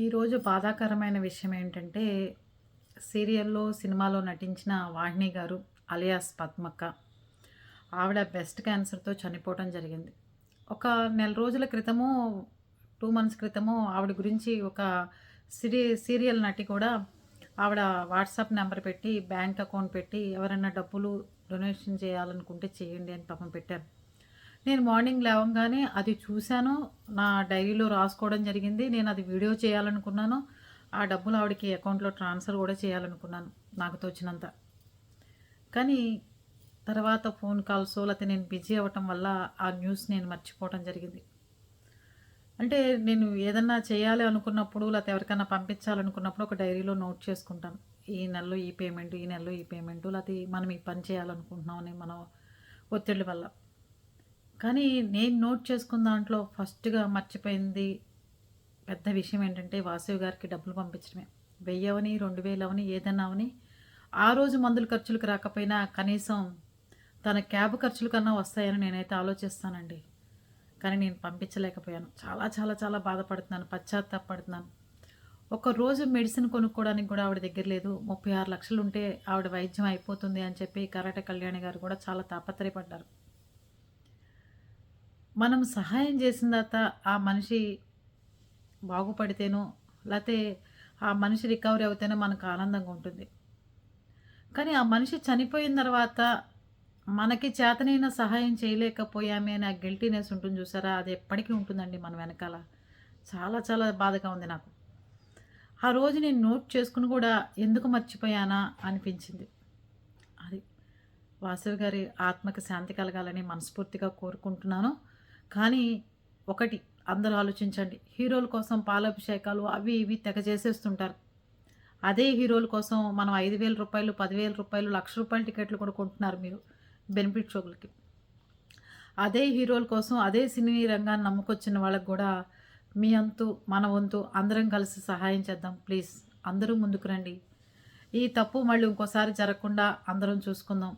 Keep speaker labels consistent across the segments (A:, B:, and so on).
A: ఈరోజు బాధాకరమైన విషయం ఏంటంటే సీరియల్లో సినిమాలో నటించిన వాహిని గారు అలియాస్ పద్మక్క. ఆవిడ బెస్ట్ క్యాన్సర్తో చనిపోవటం జరిగింది. ఒక నెల రోజుల క్రితము టూ మంత్స్ క్రితము ఆవిడ గురించి ఒక సిరి సీరియల్ నటి కూడా ఆవిడ వాట్సాప్ నెంబర్ పెట్టి బ్యాంక్ అకౌంట్ పెట్టి ఎవరైనా డబ్బులు డొనేషన్ చేయాలనుకుంటే చేయండి అని పాపం పెట్టారు. నేను మార్నింగ్ లేవగానే అది చూశాను. నా డైరీలో రాసుకోవడం జరిగింది. నేను అది వీడియో చేయాలనుకున్నాను. ఆ డబ్బులు ఆవిడకి అకౌంట్లో ట్రాన్స్ఫర్ కూడా చేయాలనుకున్నాను నాకు తోచినంత. కానీ తర్వాత ఫోన్ కాల్స్ లేకపోతే నేను బిజీ అవ్వటం వల్ల ఆ న్యూస్ నేను మర్చిపోవడం జరిగింది. అంటే నేను ఏదన్నా చేయాలి అనుకున్నప్పుడు లేకపోతే ఎవరికైనా పంపించాలనుకున్నప్పుడు ఒక డైరీలో నోట్ చేసుకుంటాను. ఈ నెలలో ఈ పేమెంట్ ఈ నెలలో ఈ పేమెంట్ లేకపోతే మనం ఈ పని చేయాలనుకుంటున్నామని మనం ఒత్తిడి వల్ల. కానీ నేను నోట్ చేసుకున్న దాంట్లో ఫస్ట్గా మర్చిపోయింది పెద్ద విషయం ఏంటంటే వాసవి గారికి డబ్బులు పంపించడమే. వెయ్యి అవని రెండు వేలవని ఏదైనా ఏదన్నా అవని ఆ రోజు మందుల ఖర్చులకు రాకపోయినా కనీసం తన క్యాబ్ ఖర్చుల కన్నా వస్తాయని నేనైతే ఆలోచిస్తానండి. కానీ నేను పంపించలేకపోయాను. చాలా చాలా చాలా బాధపడుతున్నాను పశ్చాత్తాపడుతున్నాను. ఒక రోజు మెడిసిన్ కొనుక్కోవడానికి కూడా ఆవిడ దగ్గర లేదు. ముప్పై ఆరు లక్షలు ఉంటే ఆవిడ వైద్యం అయిపోతుంది అని చెప్పి కరాటే కళ్యాణి గారు కూడా చాలా తాపత్రయపడ్డారు. మనం సహాయం చేసిన తర్వాత ఆ మనిషి బాగుపడితేనో లేకపోతే ఆ మనిషి రికవరీ అవుతేనే మనకు ఆనందంగా ఉంటుంది. కానీ ఆ మనిషి చనిపోయిన తర్వాత మనకి చేతనైన సహాయం చేయలేకపోయామే అని ఆ గిల్టీనెస్ ఉంటుంది చూసారా? అది ఎప్పటికీ ఉంటుందండి మన వెనకాల. చాలా చాలా బాధగా ఉంది నాకు. ఆ రోజు నేను నోట్ చేసుకుని కూడా ఎందుకు మర్చిపోయానా అనిపించింది. అది వాసవి గారి ఆత్మకి శాంతి కలగాలని మనస్ఫూర్తిగా కోరుకుంటున్నాను. కానీ ఒకటి అందరూ ఆలోచించండి. హీరోల కోసం పాలాభిషేకాలు అవి ఇవి తెగ చేసేస్తుంటారు. అదే హీరోల కోసం మనం ఐదు వేల రూపాయలు పదివేల రూపాయలు లక్ష రూపాయల టికెట్లు కూడా కొంటున్నారు మీరు బెనిఫిట్ షోలకి. అదే హీరోల కోసం అదే సినీ రంగాన్ని నమ్ముకొచ్చిన వాళ్ళకి కూడా మీ అంతు మన వంతు అందరం కలిసి సహాయం చేద్దాం. ప్లీజ్ అందరూ ముందుకు రండి. ఈ తప్పు మళ్ళీ ఇంకోసారి జరగకుండా అందరం చూసుకుందాం.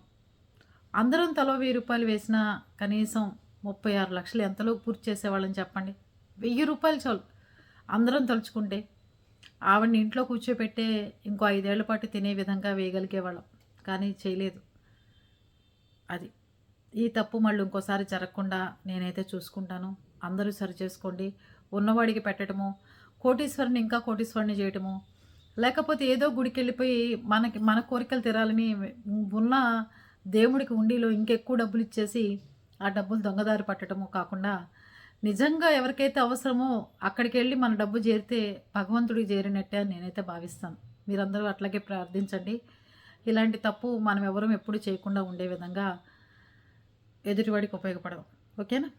A: అందరం తలో వెయ్యి రూపాయలు వేసినా కనీసం ముప్పై ఆరు లక్షలు ఎంతలో పూర్తి చేసేవాళ్ళని చెప్పండి. వెయ్యి రూపాయలు చాలు. అందరం తలుచుకుంటే ఆవిడని ఇంట్లో కూర్చోపెట్టే ఇంకో ఐదేళ్ళ పాటు తినే విధంగా వేయగలిగేవాళ్ళం. కానీ చేయలేదు. అది. ఈ తప్పు మళ్ళీ ఇంకోసారి జరగకుండా నేనైతే చూసుకుంటాను. అందరూ సరి చేసుకోండి. ఉన్నవాడికి పెట్టడము కోటీశ్వరుని ఇంకా కోటీశ్వరుని చేయటము లేకపోతే ఏదో గుడికి వెళ్ళిపోయి మనకి మన కోరికలు తీరాలని ఉన్న దేవుడికి ఉండిలో ఇంకెక్కువ డబ్బులు ఇచ్చేసి ఆ డబ్బులు దొంగదారి పట్టడము కాకుండా నిజంగా ఎవరికైతే అవసరమో అక్కడికి వెళ్ళి మన డబ్బు చేరితే భగవంతుడికి చేరినట్టే అని నేనైతే భావిస్తాను. మీరందరూ అట్లాగే ప్రార్థించండి. ఇలాంటి తప్పు మనం ఎవరూ ఎప్పుడు చేయకుండా ఉండే విధంగా ఎదుటివాడికి ఉపయోగపడవు. ఓకేనా?